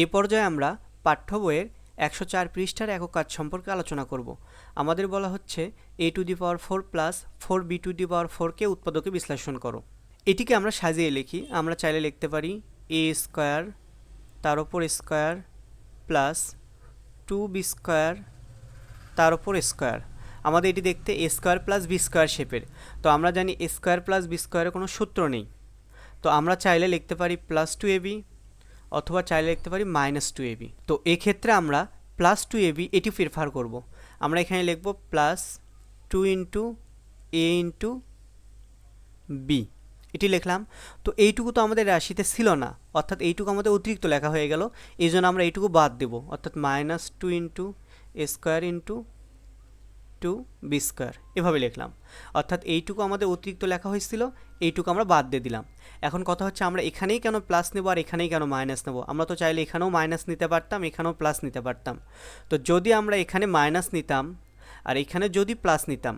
এই পর্যায়ে আমরা পাঠ্য বইয়ের একশো চার পৃষ্ঠার একক কাজ সম্পর্কে আলোচনা করব। আমাদের বলা হচ্ছে A to the power four plus four B to the power ফোরকে উৎপাদকে বিশ্লেষণ করো। এটিকে আমরা সাজিয়ে লিখি। আমরা চাইলে লিখতে পারি এ স্কোয়ার তার ওপর square plus two B square তার ওপর স্কোয়ার আমাদের এটি দেখতে A square plus B square শেপের তো আমরা জানি এ স্কোয়ার প্লাস বি স্কোয়ারের কোনো সূত্র নেই। তো আমরা চাইলে লিখতে পারি প্লাস টু এবি অথবা চাইলে লিখতে পারি মাইনাস টু এবি তো এক্ষেত্রে আমরা প্লাস টু এবি এটি প্রিফার করব। আমরা এখানে লিখব plus two into A into B এটি লিখলাম। তো এইটুকু তো আমাদের রাশিতে ছিল না। অর্থাৎ এইটুকু আমাদের অতিরিক্ত লেখা হয়ে গেল। এই জন্য আমরা এইটুকু বাদ দেব। অর্থাৎ minus two into A square into two B square. এভাবে লিখলাম। অর্থাৎ এইটুকু আমাদের অতিরিক্ত লেখা হয়েছিল, এইটুকু আমরা বাদ দিয়ে দিলাম। এখন কথা হচ্ছে আমরা এখানেই কেন প্লাস নেব আর এখানেই কেন মাইনাস নেব? আমরা তো চাইলে এখানেও মাইনাস নিতে পারতাম, এখানেও প্লাস নিতে পারতাম। তো যদি আমরা এখানে মাইনাস নিতাম আর এখানে যদি প্লাস নিতাম,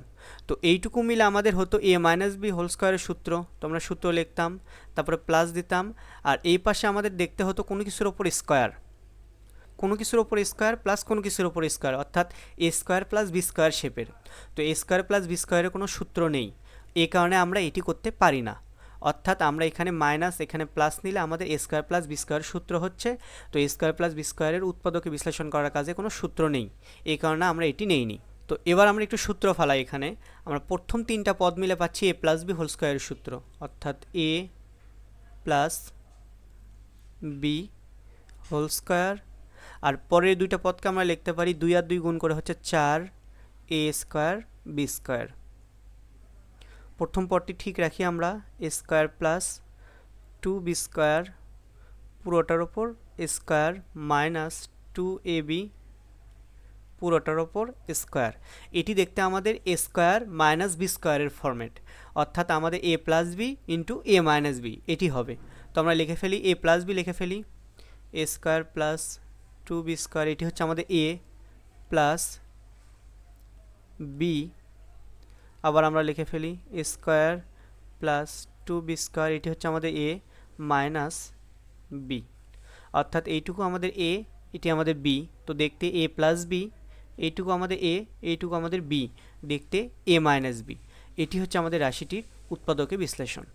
তো এইটুকু মিলে আমাদের হতো এ মাইনাস বি হোল স্কোয়ারের সূত্র। তো আমরা সূত্র লিখতাম, তারপরে প্লাস দিতাম আর এই পাশে আমাদের দেখতে হতো কোনো কিছুর ওপর স্কোয়ার কোনো কিছুর ওপর স্কোয়ার প্লাস কোনো কিছুর ওপর স্কোয়ার অর্থাৎ A square plus B square শেপের তো এ স্কোয়ার প্লাস বি স্কোয়ারের কোনো সূত্র নেই। এ কারণে আমরা এটি করতে পারি না। অর্থাৎ আমরা এখানে মাইনাস এখানে প্লাস নিলে আমাদের A square plus B square সূত্র হচ্ছে। তো এ স্কোয়ার প্লাস বি স্কোয়ারের উৎপাদকে বিশ্লেষণ করার কাজে কোনো সূত্র নেই। এই কারণে আমরা এটি নেইনি। তো এবার আমরা একটু সূত্র ফালাই এখানে। আমরা প্রথম তিনটা পদ মিলে পাচ্ছি এ প্লাস বি হোল স্কোয়ারের সূত্র। অর্থাৎ A plus B whole square আর পরের দুইটা পদকে আমরা লিখতে পারি দুই আর দুই গুণ করে হচ্ছে চার, এ স্কোয়ার, বি স্কোয়ার। প্রথম পদটি ঠিক রাখি আমরা, A square plus two B square, পুরোটার ওপর square minus two A B, পুরোটার ওপর স্কোয়ার। এটি দেখতে আমাদের এ স্কোয়ার মাইনাস বি স্কোয়ারের ফরম্যাট, অর্থাৎ আমাদের A plus B into A minus B, এটি হবে। তো আমরা লিখে ফেলি, এ প্লাস বি লিখে ফেলি, A square plus two B square, এটি হচ্ছে আমাদের এ প্লাস বি আবার আমরা লিখে ফেলি A square plus two B square, এটি হচ্ছে আমাদের এ মাইনাস বি অর্থাৎ এইটুকু আমাদের এ এটি আমাদের বি তো দেখতে এ প্লাস বি এইটুকু আমাদের এ এইটুকু আমাদের বি দেখতে এ মাইনাস বি এটি হচ্ছে আমাদের রাশিটির উৎপাদকে বিশ্লেষণ।